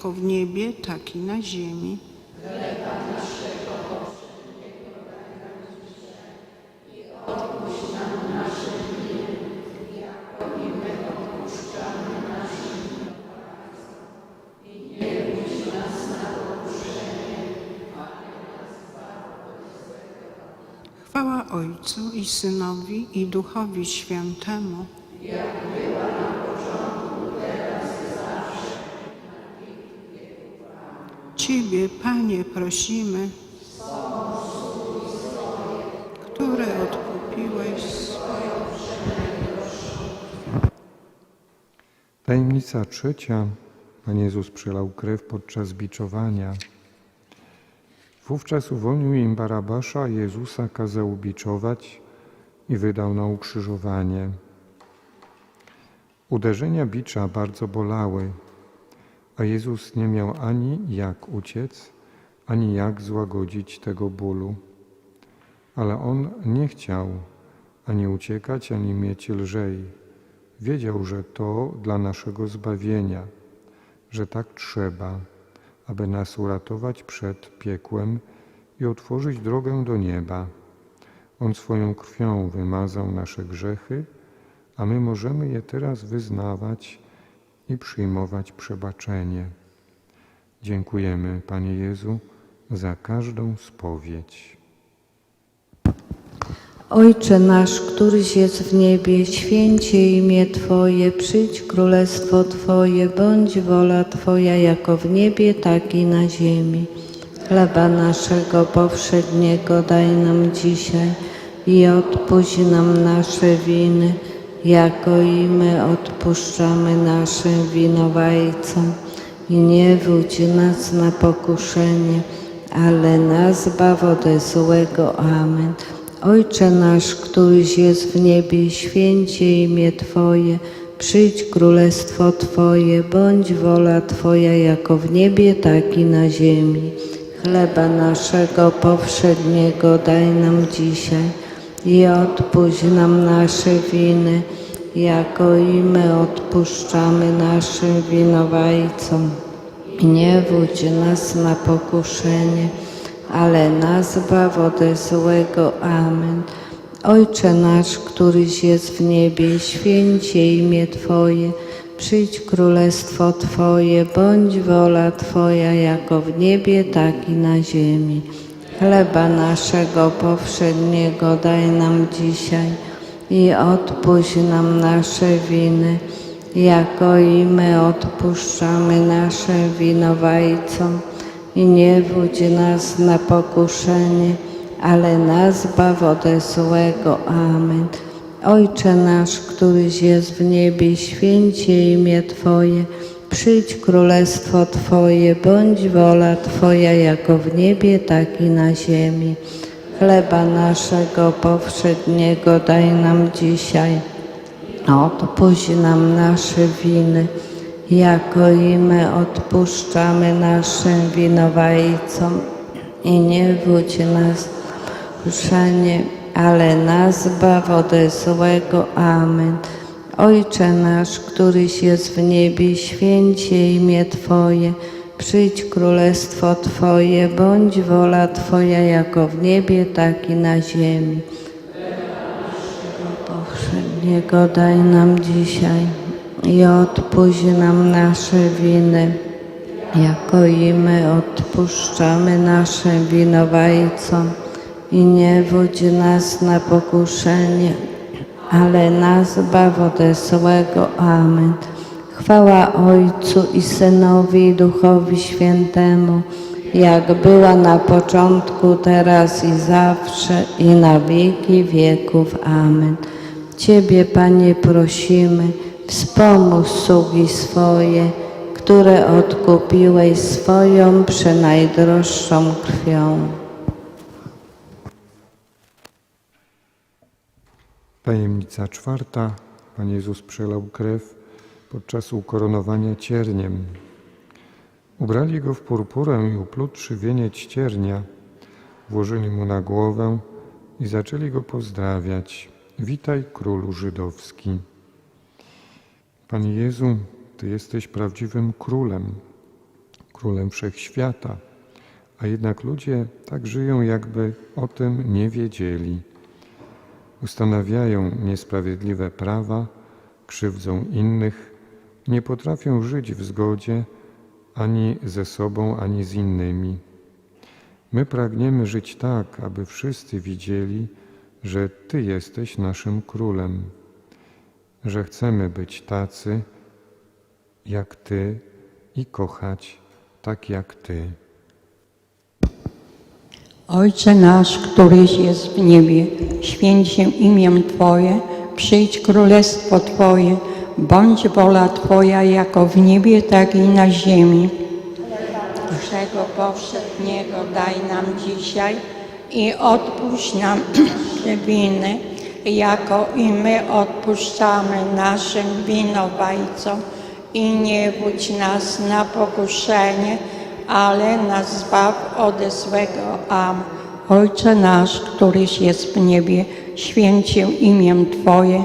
jako w niebie, tak i na ziemi. Chwała Ojcu i Synowi i Duchowi Świętemu. Ciebie, Panie, prosimy, które odkupiłeś swoją Tajemnica trzecia. Pan Jezus przelał krew podczas biczowania. Wówczas uwolnił im Barabasza, Jezusa kazał biczować i wydał na ukrzyżowanie. Uderzenia bicza bardzo bolały, a Jezus nie miał ani jak uciec, ani jak złagodzić tego bólu. Ale On nie chciał ani uciekać, ani mieć lżej. Wiedział, że to dla naszego zbawienia, że tak trzeba, aby nas uratować przed piekłem i otworzyć drogę do nieba. On swoją krwią wymazał nasze grzechy, a my możemy je teraz wyznawać i przyjmować przebaczenie. Dziękujemy, Panie Jezu, za każdą spowiedź. Ojcze nasz, któryś jest w niebie, święcie imię Twoje, przyjdź królestwo Twoje, bądź wola Twoja jako w niebie, tak i na ziemi. Chleba naszego powszedniego daj nam dzisiaj i odpuść nam nasze winy, jako i my odpuszczamy naszym winowajcom. I nie wódź nas na pokuszenie, ale nas zbaw ode złego. Amen. Ojcze nasz, któryś jest w niebie, święcie imię Twoje, przyjdź królestwo Twoje, bądź wola Twoja jako w niebie, tak i na ziemi. Chleba naszego powszedniego daj nam dzisiaj i odpuść nam nasze winy, jako i my odpuszczamy naszym winowajcom. Nie wódź nas na pokuszenie, ale nas zbaw ode złego. Amen. Ojcze nasz, któryś jest w niebie, święcie imię Twoje, przyjdź królestwo Twoje, bądź wola Twoja jako w niebie, tak i na ziemi. Chleba naszego powszedniego daj nam dzisiaj i odpuść nam nasze winy, jako i my odpuszczamy naszym winowajcom. I nie wódź nas na pokuszenie, ale nas zbaw ode złego. Amen. Ojcze nasz, któryś jest w niebie, święcie imię Twoje, przyjdź królestwo Twoje, bądź wola Twoja jako w niebie, tak i na ziemi. Chleba naszego powszedniego daj nam dzisiaj. Odpuść nam nasze winy, jako i my odpuszczamy naszym winowajcom. I nie wódź nas na kuszenie, ale nas zbaw ode złego. Amen. Ojcze nasz, któryś jest w niebie, święcie imię Twoje, przyjdź królestwo Twoje, bądź wola Twoja jako w niebie, tak i na ziemi. Powszedniego daj nam dzisiaj i odpuść nam nasze winy, jako i my odpuszczamy naszym winowajcom. I nie wódź nas na pokuszenie, ale nas zbaw ode złego. Amen. Chwała Ojcu i Synowi i Duchowi Świętemu, jak była na początku, teraz i zawsze, i na wieki wieków. Amen. Ciebie, Panie, prosimy, wspomóż sługi swoje, które odkupiłeś swoją przenajdroższą krwią. Tajemnica czwarta. Pan Jezus przelał krew podczas ukoronowania cierniem. Ubrali go w purpurę i uplutrzy wieniec ciernia, włożyli mu na głowę i zaczęli go pozdrawiać. Witaj, królu żydowski. Panie Jezu, Ty jesteś prawdziwym królem królem wszechświata. A jednak ludzie tak żyją, jakby o tym nie wiedzieli. Ustanawiają niesprawiedliwe prawa, krzywdzą innych, nie potrafią żyć w zgodzie ani ze sobą, ani z innymi. My pragniemy żyć tak, aby wszyscy widzieli, że Ty jesteś naszym królem, że chcemy być tacy jak Ty i kochać tak jak Ty. Ojcze nasz, któryś jest w niebie, święć się imię Twoje, przyjdź królestwo Twoje, bądź wola Twoja jako w niebie, tak i na ziemi. Naszego powszedniego daj nam dzisiaj i odpuść nam winy, jako i my odpuszczamy naszym winowajcom i nie wódź nas na pokuszenie, ale nas zbaw ode złego. Amen. Ojcze nasz, któryś jest w niebie, święć się imię Twoje,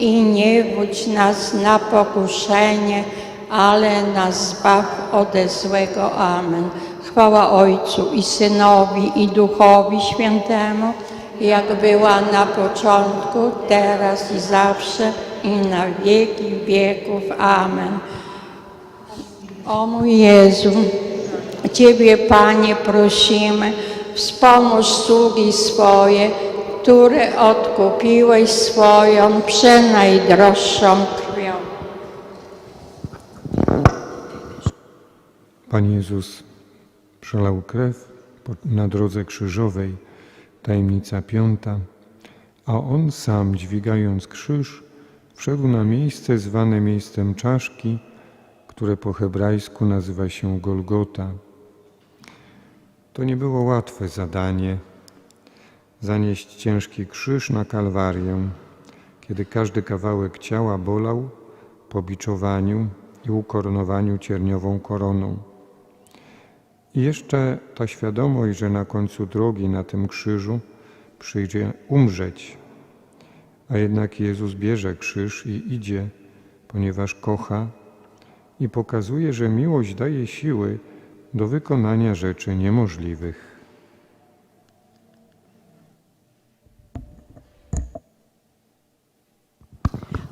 i nie wódź nas na pokuszenie, ale nas zbaw ode złego. Amen. Chwała Ojcu i Synowi i Duchowi Świętemu, jak była na początku, teraz i zawsze i na wieki wieków. Amen. O mój Jezu, Ciebie Panie prosimy, wspomóż sługi swoje, które odkupiłeś swoją przenajdroższą krwią. Pan Jezus przelał krew na drodze krzyżowej, tajemnica piąta, a On sam, dźwigając krzyż, wszedł na miejsce zwane miejscem czaszki, które po hebrajsku nazywa się Golgota. To nie było łatwe zadanie zanieść ciężki krzyż na Kalwarię, kiedy każdy kawałek ciała bolał po biczowaniu i ukoronowaniu cierniową koroną. I jeszcze ta świadomość, że na końcu drogi na tym krzyżu przyjdzie umrzeć. A jednak Jezus bierze krzyż i idzie, ponieważ kocha i pokazuje, że miłość daje siły do wykonania rzeczy niemożliwych.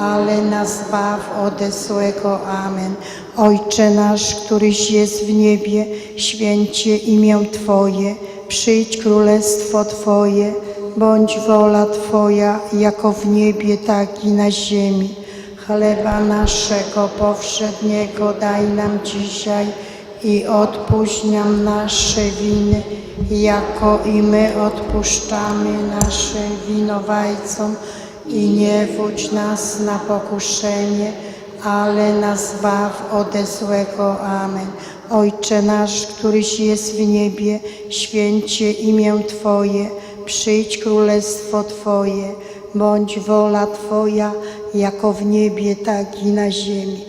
ale nas zbaw ode złego. Amen. Ojcze nasz, któryś jest w niebie, święcie imię Twoje, przyjdź królestwo Twoje, bądź wola Twoja, jako w niebie, tak i na ziemi. Chleba naszego powszedniego daj nam dzisiaj i odpuść nam nasze winy, jako i my odpuszczamy naszym winowajcom i nie wódź nas na pokuszenie, ale nas zbaw ode złego. Amen. Ojcze nasz, któryś jest w niebie, święcie imię Twoje, przyjdź królestwo Twoje, bądź wola Twoja, jako w niebie, tak i na ziemi.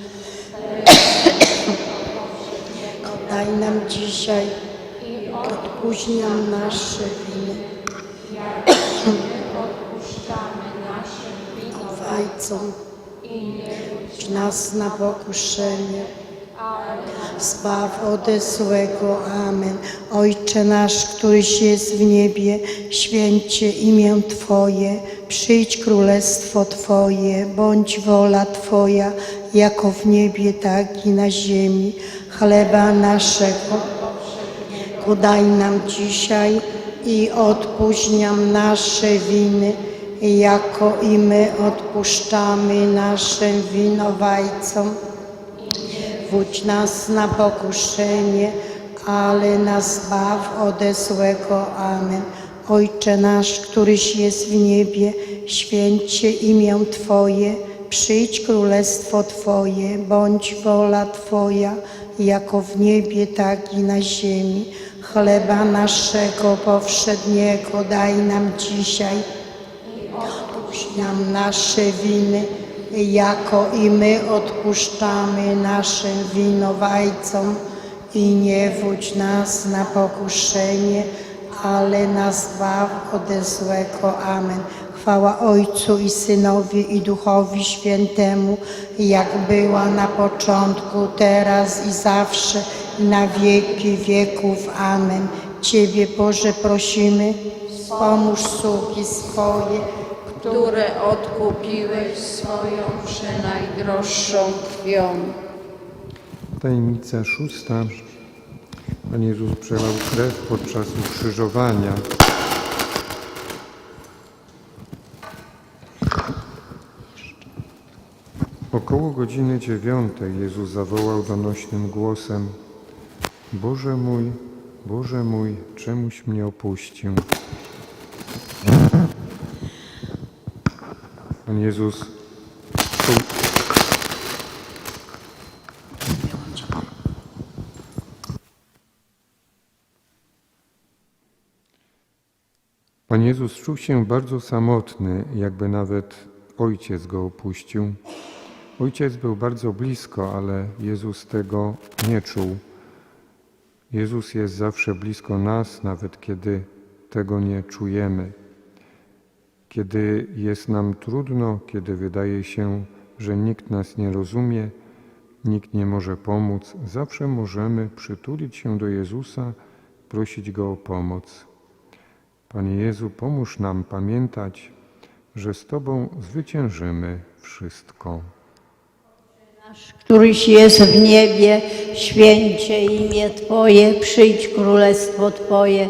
Daj nam dzisiaj odpuść nam nasze winy. Winowajcom i nas na pokuszenie, Zbaw ode złego. Amen. Ojcze nasz, któryś jest w niebie, święcie imię Twoje, przyjdź królestwo Twoje, bądź wola Twoja, jako w niebie, tak i na ziemi. Chleba naszego daj nam dzisiaj i odpuść nam nasze winy, jako i my odpuszczamy naszym winowajcom. Wódź nas na pokuszenie, ale nas zbaw ode złego. Amen. Ojcze nasz, któryś jest w niebie, święcie imię Twoje, przyjdź królestwo Twoje, bądź wola Twoja, jako w niebie, tak i na ziemi. Chleba naszego powszedniego daj nam dzisiaj nam nasze winy, jako i my odpuszczamy naszym winowajcom i nie wódź nas na pokuszenie, ale nas zbaw ode złego. Amen. Chwała Ojcu i Synowi i Duchowi Świętemu, jak była na początku, teraz i zawsze, na wieki wieków. Amen. Ciebie, Boże, prosimy, pomóż sługi swoje, które odkupiłeś swoją przenajdroższą krwią. Tajemnica szósta. Pan Jezus przelał krew podczas ukrzyżowania. Około godziny dziewiątej Jezus zawołał donośnym głosem Boże mój, Boże mój, czemuś mnie opuścił? Pan Jezus Pan Jezus czuł się bardzo samotny, jakby nawet ojciec go opuścił. Ojciec był bardzo blisko, ale Jezus tego nie czuł. Jezus jest zawsze blisko nas, nawet kiedy tego nie czujemy. Kiedy jest nam trudno, kiedy wydaje się, że nikt nas nie rozumie, nikt nie może pomóc, zawsze możemy przytulić się do Jezusa, prosić Go o pomoc. Panie Jezu, pomóż nam pamiętać, że z Tobą zwyciężymy wszystko. któryś jest w niebie, święcie imię Twoje, przyjdź królestwo Twoje,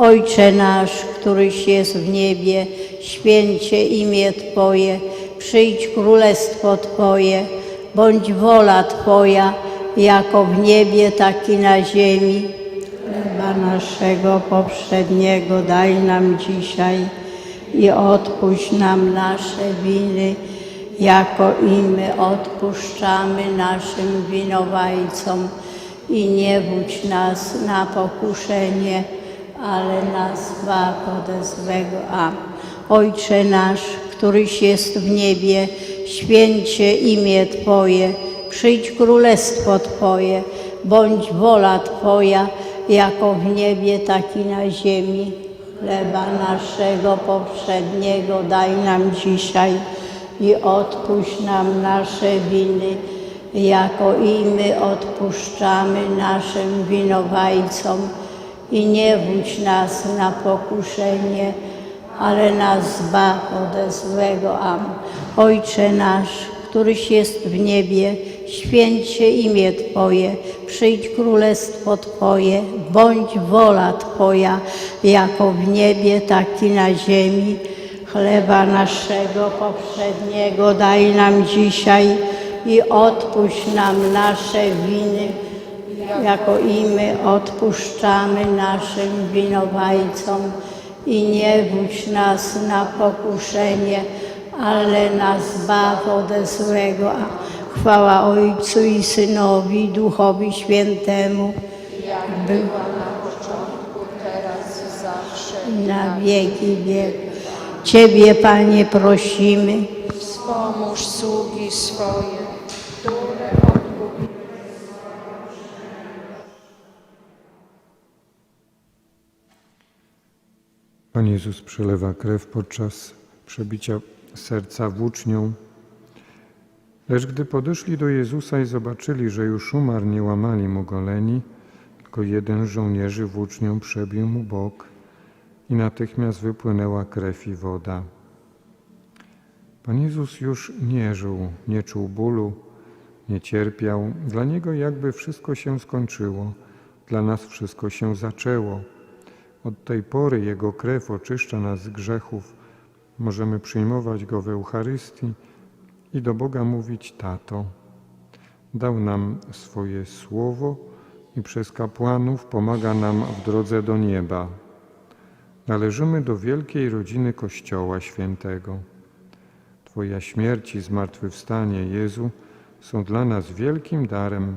Ojcze nasz, któryś jest w niebie, święcie imię Twoje, przyjdź królestwo Twoje, bądź wola Twoja, jako w niebie, tak i na ziemi. Chleba naszego poprzedniego daj nam dzisiaj i odpuść nam nasze winy, jako i my odpuszczamy naszym winowajcom. I nie wódź nas na pokuszenie, ale nas zbaw ode złego. Ojcze nasz, któryś jest w niebie, święć się imię Twoje, przyjdź królestwo Twoje, bądź wola Twoja, jako w niebie, tak i na ziemi. Chleba naszego poprzedniego daj nam dzisiaj i odpuść nam nasze winy, jako i my odpuszczamy naszym winowajcom. I nie wódź nas na pokuszenie, ale nas zbaw ode złego. Amen. Ojcze nasz, któryś jest w niebie, święć się imię Twoje, przyjdź królestwo Twoje, bądź wola Twoja, jako w niebie, tak i na ziemi. Chleba naszego poprzedniego daj nam dzisiaj i odpuść nam nasze winy, jako i my odpuszczamy naszym winowajcom. I nie wódź nas na pokuszenie, ale nas zbaw ode złego. Chwała Ojcu i Synowi, Duchowi Świętemu, Jak była na początku, teraz i zawsze. i na wieki wieków. Ciebie, Panie, prosimy. Wspomóż sługi swoje, które Pan Jezus przelewa krew podczas przebicia serca włócznią. Lecz gdy podeszli do Jezusa i zobaczyli, że już umarł, nie łamali mu goleni, tylko jeden z żołnierzy włócznią przebił mu bok i natychmiast wypłynęła krew i woda. Pan Jezus już nie żył, nie czuł bólu, nie cierpiał. Dla Niego jakby wszystko się skończyło, dla nas wszystko się zaczęło. Od tej pory Jego krew oczyszcza nas z grzechów. Możemy przyjmować Go w Eucharystii i do Boga mówić Tato. Dał nam swoje słowo i przez kapłanów pomaga nam w drodze do nieba. Należymy do wielkiej rodziny Kościoła Świętego. Twoja śmierć i zmartwychwstanie, Jezu, są dla nas wielkim darem.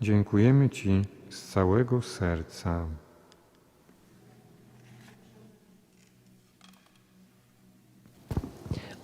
Dziękujemy Ci z całego serca.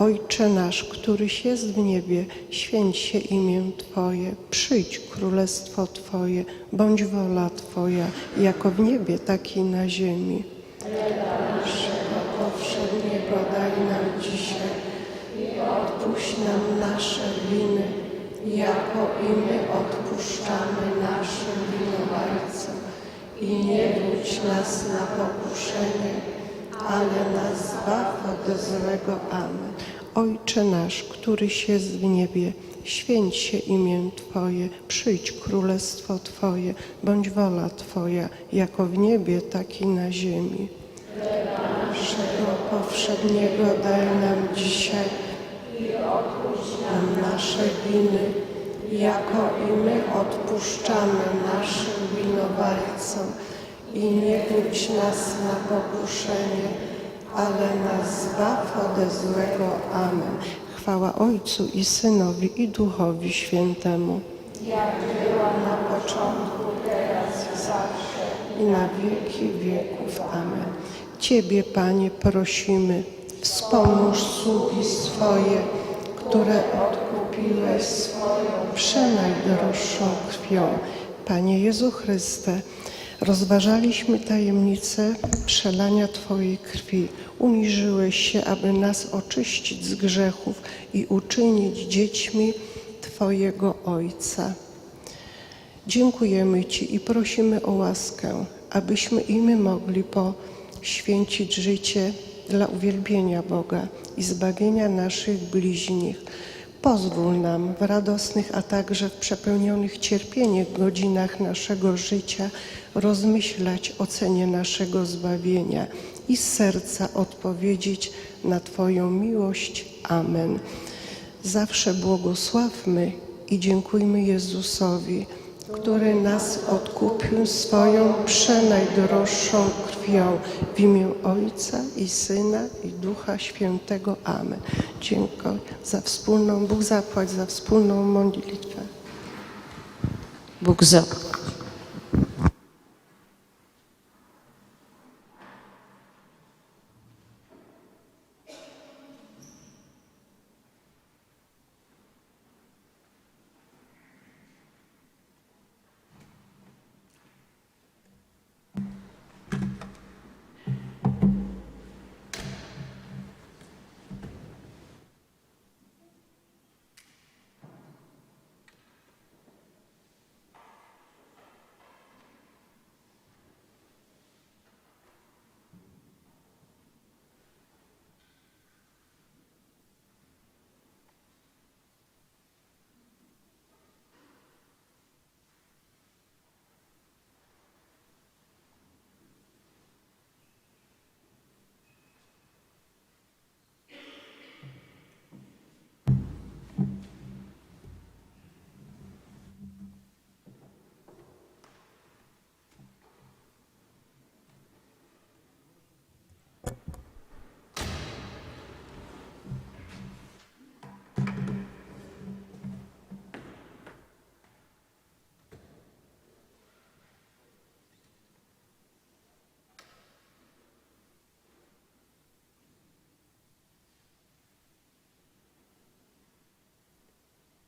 Ojcze nasz, któryś jest w niebie, święć się imię Twoje, przyjdź królestwo Twoje, bądź wola Twoja, jako w niebie, tak i na ziemi. Naszego powszedniego daj nam dzisiaj i odpuść nam nasze winy, jako i my odpuszczamy naszym winowajcom. I nie wódź nas na pokuszenie, ale nas zbaw od złego. Amen. Ojcze nasz, któryś jest w niebie, święć się imię Twoje, przyjdź królestwo Twoje, bądź wola Twoja, jako w niebie, tak i na ziemi. Naszego powszedniego daj nam dzisiaj i odpuść nam nasze winy, jako i my odpuszczamy naszym winowajcom. I nie wódź nas na pokuszenie, ale nas zbaw ode złego. Amen. Chwała Ojcu i Synowi i Duchowi Świętemu. Jak była na początku, teraz i zawsze i na wieki wieków. Amen. Ciebie, Panie, prosimy, wspomóż sługi swoje, które odkupiłeś swoją przenajdroższą krwią. Panie Jezu Chryste, Rozważaliśmy tajemnicę przelania Twojej krwi. Uniżyłeś się, aby nas oczyścić z grzechów i uczynić dziećmi Twojego Ojca. Dziękujemy Ci i prosimy o łaskę, abyśmy i my mogli poświęcić życie dla uwielbienia Boga i zbawienia naszych bliźnich. Pozwól nam w radosnych, a także w przepełnionych cierpieniem godzinach naszego życia rozmyślać o cenie naszego zbawienia i z serca odpowiedzieć na Twoją miłość. Amen. Zawsze błogosławmy i dziękujmy Jezusowi, który nas odkupił swoją przenajdroższą krwią w imię Ojca i Syna i Ducha Świętego. Amen. Dziękuję za wspólną, Bóg zapłać za wspólną modlitwę. Bóg zapłać.